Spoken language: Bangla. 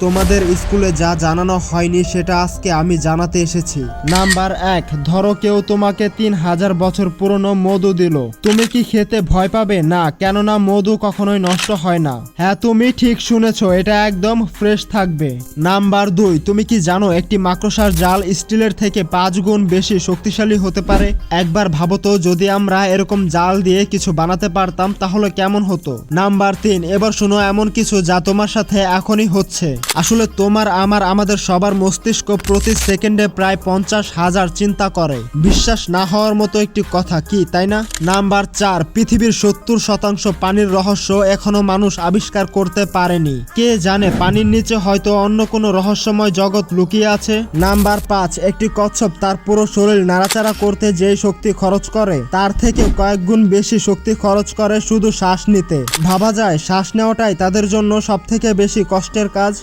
তোমাদের স্কুলে যা জানানো হয়নি সেটা আজকে আমি জানাতে এসেছি। নাম্বার এক, ধরো কেউ তোমাকে তিন হাজার বছর পুরনো মধু দিল। তুমি কি খেতে ভয় পাবে? না, কেননা মধু কখনোই নষ্ট হয় না। হ্যাঁ তুমি ঠিক শুনেছো, এটা একদম ফ্রেশ থাকবে। নাম্বার দুই, তুমি কি জানো একটি মাকড়সার জাল স্টিলের থেকে পাঁচ গুণ বেশি শক্তিশালী হতে পারে? একবার ভাবো তো, যদি আমরা এরকম জাল দিয়ে কিছু বানাতে পারতাম, তাহলে কেমন হতো? নাম্বার তিন, এবার শোনো এমন কিছু যা তোমার সাথে এখনই হচ্ছে। আসলে তোমার, আমার, আমাদের সবার মস্তিষ্ক প্রতি সেকেন্ডে প্রায় পঞ্চাশ হাজার চিন্তা করে। বিশ্বাস না হওয়ার মতো একটি কথা কি, তাই না? নাম্বার চার, পৃথিবীর সত্তর শতাংশ পানির রহস্য এখনও মানুষ আবিষ্কার করতে পারেনি। কে জানে, পানির নিচে হয়তো অন্য কোনো রহস্যময় জগৎ লুকিয়ে আছে? নাম্বার পাঁচ, একটি কচ্ছপ তার পুরো শরীর নাড়াচাড়া করতে যেই শক্তি খরচ করে, তার থেকে কয়েক গুণ বেশি শক্তি খরচ করে শুধু শ্বাস নিতে। ভাবা যায়, শ্বাস নেওয়াটাই তাদের জন্য সব থেকে বেশি কষ্টের কাজ।